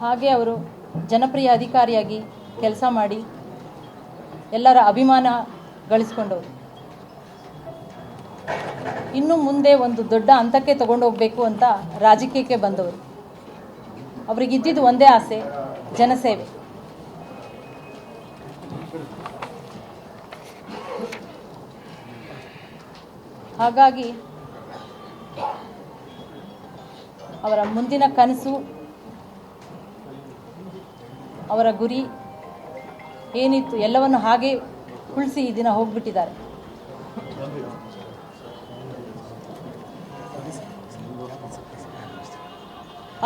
ಹಾಗೆ ಅವರು ಜನಪ್ರಿಯ ಅಧಿಕಾರಿಯಾಗಿ ಕೆಲಸ ಮಾಡಿ ಎಲ್ಲರ ಅಭಿಮಾನ ಗಳಿಸ್ಕೊಂಡವರು. ಇನ್ನು ಮುಂದೆ ಒಂದು ದೊಡ್ಡ ಹಂತಕ್ಕೆ ತಗೊಂಡೋಗ್ಬೇಕು ಅಂತ ರಾಜಕೀಯಕ್ಕೆ ಬಂದವರು. ಅವರಿಗಿದ್ದಿದ್ದು ಒಂದೇ ಆಸೆ, ಜನಸೇವೆ. ಹಾಗಾಗಿ ಅವರ ಮುಂದಿನ ಕನಸು ಅವರ ಗುರಿ ಏನಿತ್ತು ಎಲ್ಲವನ್ನು ಹಾಗೆ ಉಳಿಸಿ ಈ ದಿನ ಹೋಗ್ಬಿಟ್ಟಿದ್ದಾರೆ.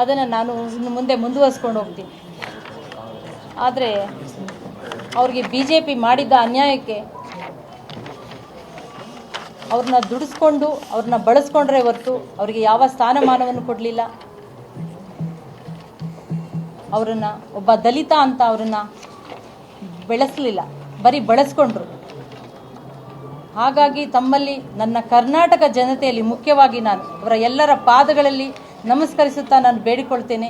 ಅದನ್ನು ನಾನು ಇನ್ನು ಮುಂದೆ ಮುಂದುವರಿಸ್ಕೊಂಡು ಹೋಗ್ತೀನಿ. ಆದರೆ ಅವ್ರಿಗೆ ಬಿ ಜೆ ಪಿ ಮಾಡಿದ್ದ ಅನ್ಯಾಯಕ್ಕೆ ಅವ್ರನ್ನ ದುಡಿಸ್ಕೊಂಡು ಅವ್ರನ್ನ ಬಳಸ್ಕೊಂಡ್ರೆ ಹೊರತು ಅವರಿಗೆ ಯಾವ ಸ್ಥಾನಮಾನವನ್ನು ಕೊಡಲಿಲ್ಲ. ಅವರನ್ನು, ಒಬ್ಬ ದಲಿತ ಅಂತ ಅವರನ್ನು ಬೆಳೆಸಲಿಲ್ಲ. ಬರೀ ಬಳಸ್ಕೊಂಡ್ರು. ಹಾಗಾಗಿ ತಮ್ಮಲ್ಲಿ ನನ್ನ ಕರ್ನಾಟಕ ಜನತೆಯಲ್ಲಿ ಮುಖ್ಯವಾಗಿ ನಾನು ಅವರ ಎಲ್ಲರ ಪಾದಗಳಲ್ಲಿ ನಮಸ್ಕರಿಸುತ್ತಾ ನಾನು ಬೇಡಿಕೊಳ್ತೇನೆ.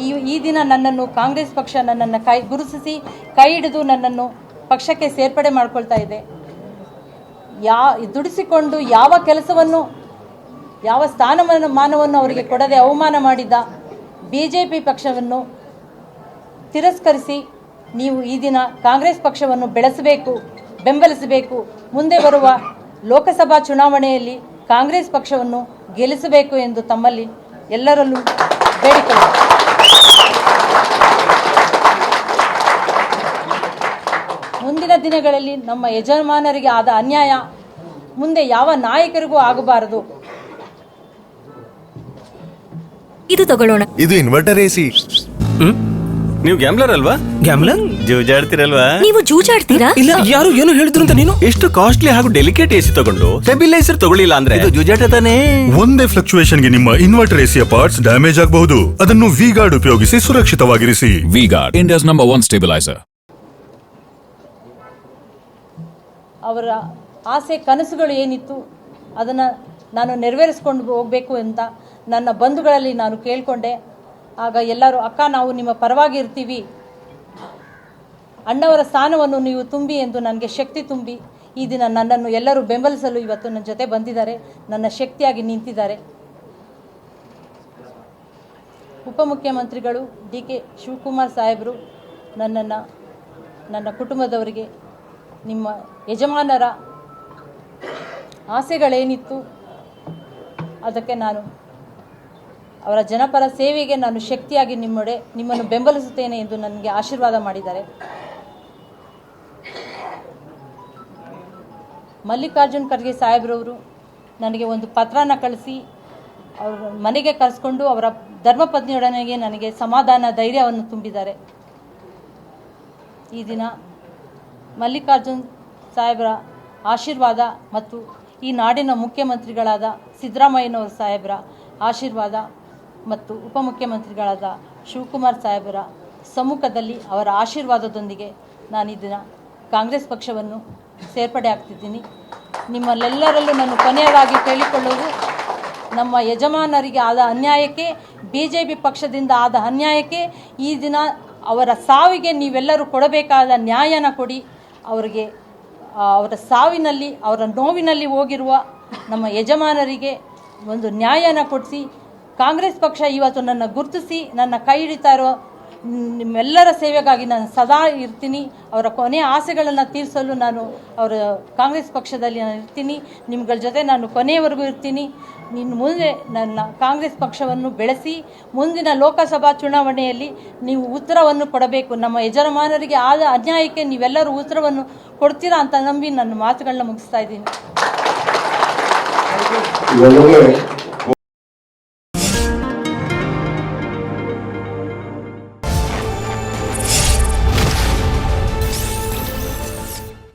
ಈ ಈ ದಿನ ನನ್ನನ್ನು ಕಾಂಗ್ರೆಸ್ ಪಕ್ಷ ನನ್ನನ್ನು ಕೈ ಗುರುತಿಸಿ, ಕೈ ಹಿಡಿದು ನನ್ನನ್ನು ಪಕ್ಷಕ್ಕೆ ಸೇರ್ಪಡೆ ಮಾಡ್ಕೊಳ್ತಾ ಇದೆ. ಯಾ, ದುಡಿಸಿಕೊಂಡು ಯಾವ ಕೆಲಸವನ್ನು, ಯಾವ ಸ್ಥಾನಮಾನ, ಮಾನವನ್ನು ಅವರಿಗೆ ಕೊಡದೆ ಅವಮಾನ ಮಾಡಿದ್ದ ಬಿ ಜೆ ಪಿ ಪಕ್ಷವನ್ನು ತಿರಸ್ಕರಿಸಿ ನೀವು ಈ ದಿನ ಕಾಂಗ್ರೆಸ್ ಪಕ್ಷವನ್ನು ಬೆಳೆಸಬೇಕು ಬೆಂಬಲಿಸಬೇಕು ಮುಂದೆ ಬರುವ ಲೋಕಸಭಾ ಚುನಾವಣೆಯಲ್ಲಿ ಕಾಂಗ್ರೆಸ್ ಪಕ್ಷವನ್ನು ಗೆಲ್ಲಿಸಬೇಕು ಎಂದು ತಮ್ಮಲ್ಲಿ ಎಲ್ಲರಲ್ಲೂ ಬೇಡಿಕೊಳ್ಳುತ್ತೇನೆ ಮುಂದಿನ ದಿನಗಳಲ್ಲಿ ನಮ್ಮ ಯಜಮಾನರಿಗೆ ಆದ ಅನ್ಯಾಯ ಮುಂದೆ ಯಾವ ನಾಯಕರಿಗೂ ಆಗಬಾರದು. ಇದು ತಗೊಳ್ಳೋಣ. ಇದು ಇನ್ವರ್ಟರ್ ಎಸಿ ಹ್ಮ್? ನೀವು ಗ್ಯಾಮ್ಲರ್ ಅಲ್ವಾ? ಗ್ಯಾಮ್ಲರ್ ಜೂಜಾಡ್ತಿರಲ್ವಾ? ನೀವು ಜೂಜಾಡ್ತೀರಾ? ಇಲ್ಲ ಯಾರು ಏನು ಹೇಳಿದ್ರು ಅಂತ ನೀನು? ಎಷ್ಟು ಕಾಸ್ಟ್ಲಿ ಹಾಗೂ ಡೆಲಿಕೇಟ್ ಎಸಿ ತಗೊಂಡು ಸ್ಟೆಬಿಲೈಸರ್ ತಗೊಳ್ಳಿಲ್ಲ ಅಂದ್ರೆ? ಇದು ಜೂಜಾಟ ತಾನೇ. ಒಂದೇ ಫ್ಲಕ್ಚುಯೇಷನ್ಗೆ ನಿಮ್ಮ ಇನ್ವರ್ಟರ್ ಎಸಿಯ ಪಾರ್ಟ್ಸ್ ಡ್ಯಾಮೇಜ್ ಆಗಬಹುದು. ಅದನ್ನು ವಿ ಗಾರ್ಡ್ ಉಪಯೋಗಿಸಿ ಸುರಕ್ಷಿತವಾಗಿರಿಸಿ. V Guard India's number 1 stabiliser ಅವರ ಆಸೆ ಕನಸುಗಳು ಏನಿತ್ತು ಅದನ್ನು ನಾನು ನೆರವೇರಿಸ್ಕೊಂಡು ಹೋಗಬೇಕು ಅಂತ ನನ್ನ ಬಂಧುಗಳಲ್ಲಿ ನಾನು ಕೇಳಿಕೊಂಡೆ. ಆಗ ಎಲ್ಲರೂ, ಅಕ್ಕ, ನಾವು ನಿಮ್ಮ ಪರವಾಗಿ ಇರ್ತೀವಿ. ಅಣ್ಣವರ ಸ್ಥಾನವನ್ನು ನೀವು ತುಂಬಿ ಎಂದು ನನಗೆ ಶಕ್ತಿ ತುಂಬಿ. ಈ ದಿನ ನನ್ನನ್ನು ಎಲ್ಲರೂ ಬೆಂಬಲಿಸಲು ಇವತ್ತು ನನ್ನ ಜೊತೆ ಬಂದಿದ್ದಾರೆ. ನನ್ನ ಶಕ್ತಿಯಾಗಿ ನಿಂತಿದ್ದಾರೆ. ಉಪಮುಖ್ಯಮಂತ್ರಿಗಳು ಡಿ ಕೆ ಶಿವಕುಮಾರ್ ಸಾಹೇಬರು, ನನ್ನನ್ನು, ನನ್ನ ಕುಟುಂಬದವರಿಗೆ, ನಿಮ್ಮ ಯಜಮಾನರ ಆಸೆಗಳೇನಿತ್ತು, ಅದಕ್ಕೆ ನಾನು ಅವರ ಜನಪರ ಸೇವೆಗೆ ನಾನು ಶಕ್ತಿಯಾಗಿ ನಿಮ್ಮೊಡೆ ನಿಮ್ಮನ್ನು ಬೆಂಬಲಿಸುತ್ತೇನೆ ಎಂದು ನನಗೆ ಆಶೀರ್ವಾದ ಮಾಡಿದ್ದಾರೆ. ಮಲ್ಲಿಕಾರ್ಜುನ್ ಖರ್ಗೆ ಸಾಹೇಬ್ರವರು ನನಗೆ ಒಂದು ಪತ್ರನ ಕಳಿಸಿ, ಅವರ ಮನೆಗೆ ಕರೆಸ್ಕೊಂಡು ಅವರ ಧರ್ಮಪತ್ನಿಯೊಡನೆಗೆ ನನಗೆ ಸಮಾಧಾನ, ಧೈರ್ಯವನ್ನು ತುಂಬಿದ್ದಾರೆ. ಈ ದಿನ ಮಲ್ಲಿಕಾರ್ಜುನ್ ಸಾಹೇಬರ ಆಶೀರ್ವಾದ ಮತ್ತು ಈ ನಾಡಿನ ಮುಖ್ಯಮಂತ್ರಿಗಳಾದ ಸಿದ್ದರಾಮಯ್ಯನವರ ಸಾಹೇಬರ ಆಶೀರ್ವಾದ ಮತ್ತು ಉಪಮುಖ್ಯಮಂತ್ರಿಗಳಾದ ಶಿವಕುಮಾರ್ ಸಾಹೇಬರ ಸಮ್ಮುಖದಲ್ಲಿ ಅವರ ಆಶೀರ್ವಾದದೊಂದಿಗೆ ನಾನು ಇದನ್ನ ಕಾಂಗ್ರೆಸ್ ಪಕ್ಷವನ್ನು ಸೇರ್ಪಡೆ ಆಗ್ತಿದ್ದೀನಿ. ನಿಮ್ಮಲ್ಲೆಲ್ಲರಲ್ಲೂ ನಾನು ಕೊನೆಯದಾಗಿ ಕೇಳಿಕೊಳ್ಳುವುದು ನಮ್ಮ ಯಜಮಾನರಿಗೆ ಆದ ಅನ್ಯಾಯಕ್ಕೆ ಬಿ ಜೆ ಪಿ ಪಕ್ಷದಿಂದ ಆದ ಅನ್ಯಾಯಕ್ಕೆ ಈ ದಿನ ಅವರ ಸಾವಿಗೆ ನೀವೆಲ್ಲರೂ ಕೊಡಬೇಕಾದ ನ್ಯಾಯನ ಕೊಡಿ. ಅವರಿಗೆ ಅವರ ಸಾವಿನಲ್ಲಿ, ಅವರ ನೋವಿನಲ್ಲಿ ಹೋಗಿರುವ ನಮ್ಮ ಯಜಮಾನರಿಗೆ ಒಂದು ನ್ಯಾಯನ ಕೊಡಿಸಿ. ಕಾಂಗ್ರೆಸ್ ಪಕ್ಷ ಇವತ್ತು ನನ್ನ ಗುರುತಿಸಿ, ನನ್ನ ಕೈ ಹಿಡಿತಾ ಇರೋ ನಿಮ್ಮೆಲ್ಲರ ಸೇವೆಗಾಗಿ ನಾನು ಸದಾ ಇರ್ತೀನಿ. ಅವರ ಕೊನೆಯ ಆಸೆಗಳನ್ನು ತೀರಿಸಲು ನಾನು ಅವರ ಕಾಂಗ್ರೆಸ್ ಪಕ್ಷದಲ್ಲಿ ನಾನು ಇರ್ತೀನಿ. ನಿಮ್ಗಳ ಜೊತೆ ನಾನು ಕೊನೆಯವರೆಗೂ ಇರ್ತೀನಿ. ನಿನ್ನ ಮುಂದೆ ನನ್ನ ಕಾಂಗ್ರೆಸ್ ಪಕ್ಷವನ್ನು ಬೆಳೆಸಿ, ಮುಂದಿನ ಲೋಕಸಭಾ ಚುನಾವಣೆಯಲ್ಲಿ ನೀವು ಉತ್ತರವನ್ನು ಕೊಡಬೇಕು. ನಮ್ಮ ಯಜಮಾನರಿಗೆ ಆದ ಅನ್ಯಾಯಕ್ಕೆ ನೀವೆಲ್ಲರೂ ಉತ್ತರವನ್ನು ಕೊಡ್ತೀರಾ ಅಂತ ನಂಬಿ ನನ್ನ ಮಾತುಗಳನ್ನ ಮುಗಿಸ್ತಾ ಇದ್ದೀನಿ.